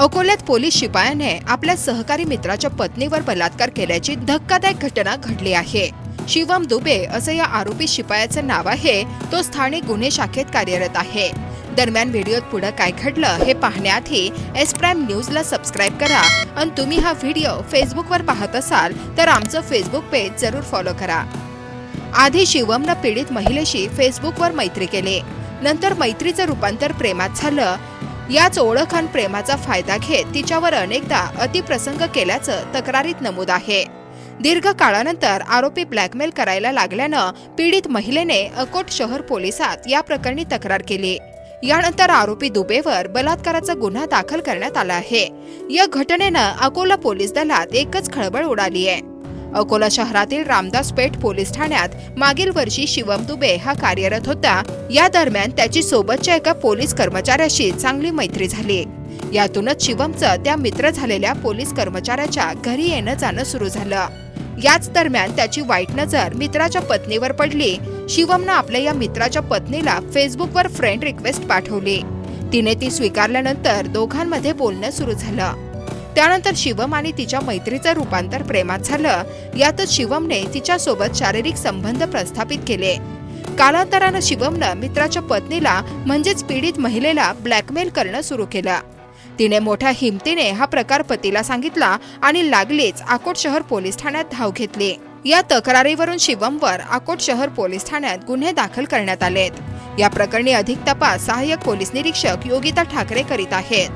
अकोल्यात पोलीस शिपायाने आपल्या सहकारी मित्राच्या पत्नीवर बलात्कार केल्याची धक्कादायक घटना घडली आहे. शिवम दुबे असं या आरोपी शिपायाचं नाव आहे तो स्थानिक गुन्हे शाखेत कार्यरत आहे. दरम्यान व्हिडिओत पुढे काय घडलं हे पाहण्याआधी एस प्राईम न्यूजला सबस्क्राईब करा आणि तुम्ही हा व्हिडिओ फेसबुकवर पाहत असाल तर आमचं फेसबुक पेज जरूर फॉलो करा. आधी शिवमनं पीडित महिलेशी फेसबुकवर मैत्री केली. नंतर मैत्रीचं रूपांतर प्रेमात झालं. याच ओळख आणि प्रेमाचा फायदा घेत तिच्यावर अनेकदा अतिप्रसंग केल्याचं तक्रारीत नमूद आहे. दीर्घ काळानंतर आरोपी ब्लॅकमेल करायला लागल्यानं पीडित महिलेने अकोट शहर पोलिसात या प्रकरणी तक्रार केली. यानंतर आरोपी दुबेवर बलात्काराचा गुन्हा दाखल करण्यात आला आहे. या घटनेनं अकोला पोलीस दलात एकच खळबळ उडाली आहे. अकोला शहरातील रामदास पेठ पोलीस ठाण्यात मागील वर्षी शिवम दुबे हा कार्यरत होता. या दरम्यान त्याची सोबतच्या एका पोलीस कर्मचाऱ्याशी चांगली मैत्री झाली. यातूनच शिवमचं त्या मित्र झालेल्या पोलीस कर्मचाऱ्याच्या घरी येणं जाणं सुरू झालं. याच दरम्यान त्याची वाईट नजर मित्राच्या पत्नीवर पडली. शिवमनं आपल्या या मित्राच्या पत्नीला फेसबुकवर फ्रेंड रिक्वेस्ट पाठवली. तिने ती स्वीकारल्यानंतर दोघांमध्ये बोलणं सुरू झालं. त्यानंतर शिवम आणि तिच्या मैत्रीचं रूपांतर प्रेमात झालं. यातच शिवमने तिच्यासोबत शारीरिक संबंध प्रस्थापित केले. कालांतरानं शिवमनं मित्राच्या पत्नीला म्हणजेच पीडित महिलेला ब्लॅकमेल करणं सुरू केलं. तिने मोठ्या हिमतीने हा प्रकार पतीला सांगितला आणि लागलीच आकोट शहर पोलीस ठाण्यात धाव घेतली. या तक्रारीवरून शिवमवर आकोट शहर पोलीस ठाण्यात गुन्हे दाखल करण्यात आलेत. या प्रकरणी अधिक तपास सहाय्यक पोलीस निरीक्षक योगिता ठाकरे करीत आहेत.